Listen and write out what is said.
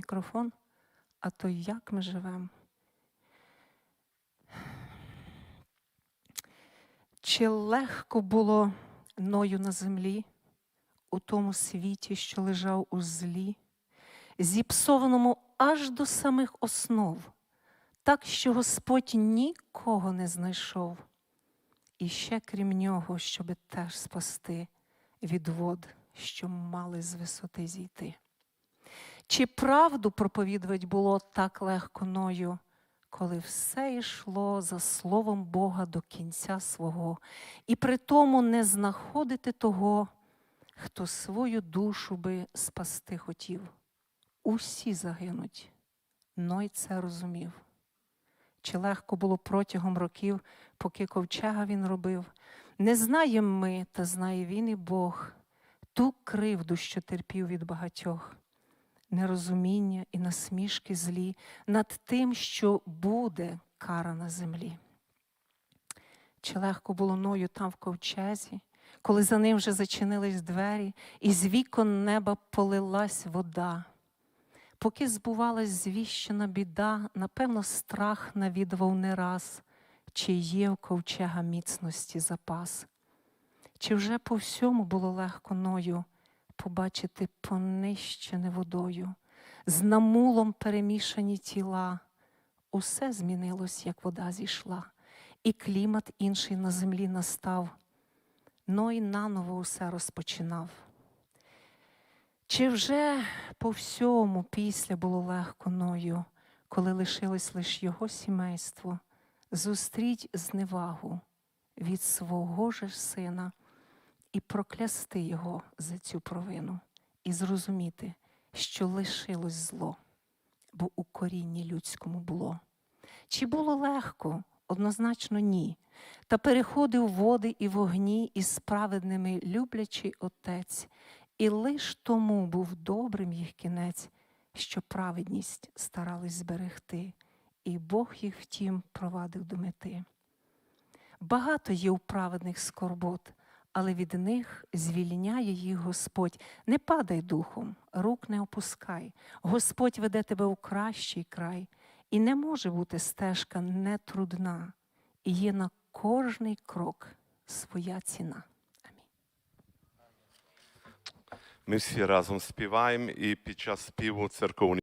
мікрофон, а то як ми живемо. Чи легко було ною на землі, у тому світі, що лежав у злі, зіпсованому аж до самих основ, так, що Господь нікого не знайшов, і ще крім нього, щоби теж спасти від вод, що мали з висоти зійти. Чи правду проповідувати було так легко ною, коли все йшло за словом Бога до кінця свого, і при тому не знаходити того, хто свою душу би спасти хотів? Усі загинуть. Ной це розумів. Чи легко було протягом років, поки ковчега він робив? Не знаємо ми, та знає він і Бог, ту кривду, що терпів від багатьох, нерозуміння і насмішки злі над тим, що буде кара на землі. Чи легко було ною там в ковчезі, коли за ним вже зачинились двері, і з вікон неба полилась вода? Поки збувалась звіщена біда, напевно, страх навідував не раз, чи є в ковчега міцності запас. Чи вже по всьому було легко ною побачити понищене водою, з намулом перемішані тіла, усе змінилось, як вода зійшла, і клімат інший на землі настав, Ной наново усе розпочинав. Чи вже по всьому після було легко ною, коли лишилось лише його сімейство, зустріть зневагу від свого ж сина і проклясти його за цю провину, і зрозуміти, що лишилось зло, бо у корінні людському було. Чи було легко? Однозначно ні. Та переходив води і вогні із справедними люблячий отець, і лиш тому був добрим їх кінець, що праведність старались зберегти, і Бог їх втім провадив до мети. Багато є у праведних скорбот, але від них звільняє їх Господь. Не падай духом, рук не опускай. Господь веде тебе у кращий край, і не може бути стежка нетрудна, і є на кожний крок своя ціна. Амінь. Ми всі разом співаємо, і під час співу церковні